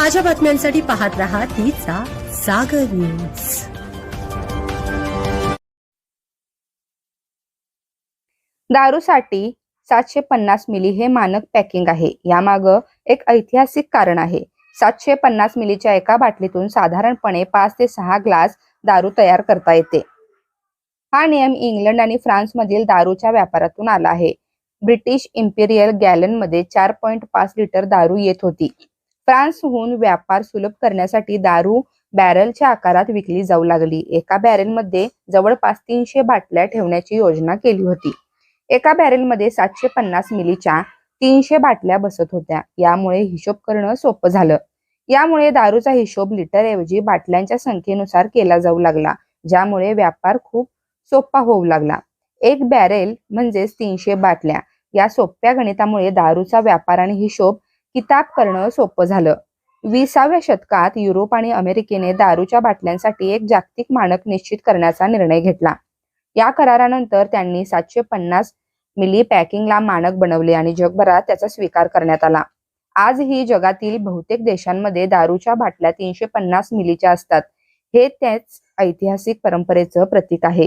ताज्या बातम्यांसाठी पाहत रहा तिचा सागर न्यूज. दारूसाठी सातशे पन्नास मिली हे मानक पॅकिंग आहे. यामागं एक ऐतिहासिक कारण आहे. सातशे पन्नास मिलीच्या एका बाटलीतून साधारणपणे पाच ते सहा ग्लास दारू तयार करता येते. हा नियम इंग्लंड आणि फ्रान्समधील दारूच्या व्यापारातून आला आहे. ब्रिटिश इम्पिरियल गॅलनमध्ये चार पॉईंट पाच लिटर दारू येत होती. फ्रान्सहून व्यापार सुलभ करण्यासाठी दारू बॅरलच्या आकारात विकली जाऊ लागली. एका बॅरेलमध्ये जवळपास तीनशे बाटल्या ठेवण्याची योजना केली होती. एका बॅरेलमध्ये सातशे पन्नास मिलीच्या तीनशे बाटल्या बसत होत्या. यामुळे हिशोब करणं सोपं झालं. यामुळे दारूचा हिशोब लिटर ऐवजी बाटल्यांच्या संख्येनुसार केला जाऊ लागला ज्यामुळे व्यापार खूप सोपा होऊ लागला. एक बॅरेल म्हणजेच तीनशे बाटल्या. या सोप्या गणितामुळे दारूचा व्यापार आणि हिशोब किताब करणं सोपं झालं. विसाव्या शतकात युरोप आणि अमेरिकेने दारूच्या बाटल्यांसाठी एक जागतिक मानक निश्चित करण्याचा निर्णय घेतला. या करारानंतर त्यांनी सातशे पन्नास मिली पॅकिंगला मानक बनवले आणि जगभरात त्याचा स्वीकार करण्यात आला. आजही जगातील बहुतेक देशांमध्ये दारूच्या बाटल्या तीनशे पन्नास मिलीच्या असतात. हे त्याच ऐतिहासिक परंपरेचं प्रतीक आहे.